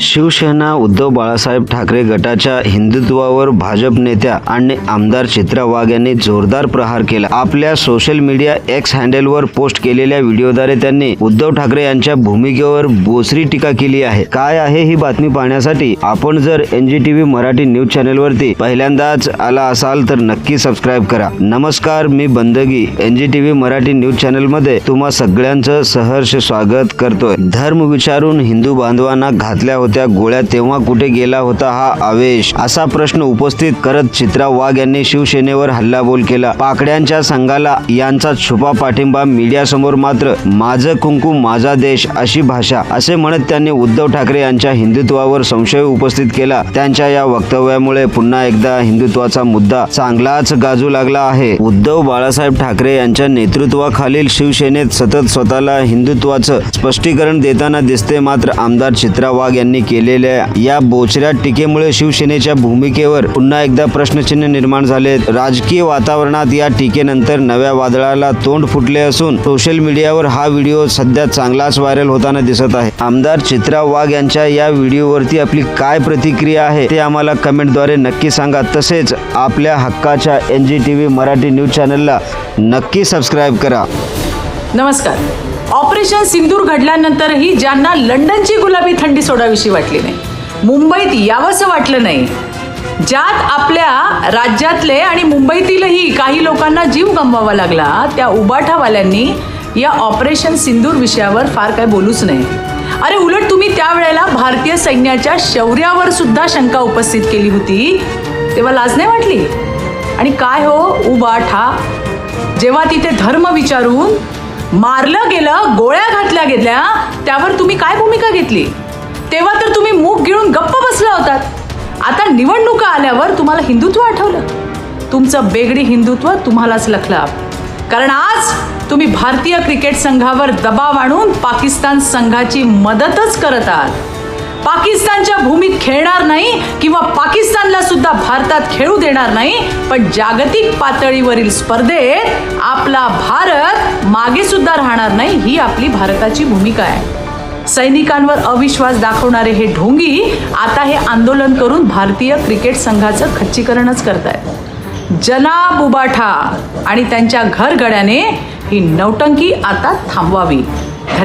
शिवसेना उद्धव बाळासाहेब ठाकरे गटाच्या हिंदुत्वावर भाजप नेत्या आणि आमदार चित्रा वाघ यांनी जोरदार प्रहार केला. आपल्या सोशल मीडिया एक्स हँडलवर पोस्ट केलेल्या व्हिडिओद्वारे त्यांनी उद्धव ठाकरे यांच्या भूमिकेवर बोसरी टीका केली आहे. काय आहे ही बातमी पाहण्यासाठी आपण जर N G T V Marathi news चॅनलवरती पहिल्यांदाच आला असाल तर नक्की सबस्क्राईब करा. नमस्कार मी Bandagi N G T V Marathi news चॅनलमध्ये तुम्हा सगळ्यांचं सहर्ष स्वागत करतोय. धर्म विचारून हिंदू बांधवांना घातल्या होत्या. गोळ्या तेव्हा कुठे गेला होता हा आवेश? असा प्रश्न उपस्थित करत चित्रा वाघ यांनी शिवसेनेवर हल्लाबोल केला. पाकड्यांच्या संघाला यांचा छुपा पाठिंबा मीडियासमोर मात्र माझं कुंकू माझा देश अशी भाषा असे म्हणत त्यांनी उद्धव ठाकरे यांच्या हिंदुत्वावर संशय उपस्थित केला. त्यांच्या या वक्तव्यामुळे पुन्हा एकदा हिंदुत्वाचा मुद्दा चांगलाच गाजू लागला आहे. उद्धव बाळासाहेब ठाकरे यांच्या नेतृत्वाखालील शिवसेनेत सतत स्वतःला हिंदुत्वाचं स्पष्टीकरण देताना दिसते मात्र आमदार चित्रा वाघ यांनी केलेल्या या बोचऱ्या टीकेमुळे शिवसेनेच्या भूमिकेवर पुन्हा एकदा प्रश्नचिन्ह निर्माण झाले राजकीय वातावरणात या टीकेनंतर नव्या वादळाला तोंड फुटले असून सोशल मीडियावर हा व्हिडिओ सध्या चांगलाच व्हायरल होताना दिसत आहे. आमदार चित्रा वाघ यांच्या या व्हिडिओवरती आपली काय प्रतिक्रिया आहे ते आम्हाला कमेंटद्वारे नक्की सांगा. तसेच आपल्या हक्काच्या N G T V Marathi news चॅनलला नक्की सबस्क्राईब करा. नमस्कार. ऑपरेशन सिंदूर घडल्यानंतरही ज्यांना लंडनची गुलाबी थंडी सोडावीशी वाटली नाही मुंबईत यावंसं वाटलं नाही. ज्यात आपल्या राज्यातले आणि मुंबईतीलही काही लोकांना जीव गमवावा लागला त्या उबाठावाल्यांनी या ऑपरेशन सिंदूर विषयावर फार काय बोलूच नाही. अरे उलट तुम्ही त्यावेळेला भारतीय सैन्याच्या शौर्यावर सुद्धा शंका उपस्थित केली होती तेव्हा लाज नाही वाटली? आणि काय हो उबाठा? जेव्हा तिथे धर्म विचारून मारलं गेलं गोळ्या घातल्या गेल्या त्यावर तुम्ही काय भूमिका घेतली? तेव्हा तर तुम्ही मूग गिळून गप्प बसला होतात. आता निवडणुका आल्यावर तुम्हाला हिंदुत्व आठवलं. तुमचं बेगडी हिंदुत्व तुम्हालाच लखलं कारण आज तुम्ही भारतीय क्रिकेट संघावर दबाव आणून पाकिस्तान संघाची मदतच करत आहात. पाकिस्तानच्या भूमीत खेळणार नाही किंवा पाकिस्तानला सुद्धा भारतात खेळू देणार नाही पण जागतिक पातळीवरील स्पर्धेत आपला भारत मागे सुद्धा राहणार नाही ही आपली भारताची भूमिका आहे. सैनिकांवर अविश्वास दाखवणारे हे ढोंगी आता हे आंदोलन करून भारतीय क्रिकेट संघाचं खच्चीकरणच करत आहेत जना बुबाठा आणि त्यांच्या घरगड्याने ही नौटंकी आता थांबवावी.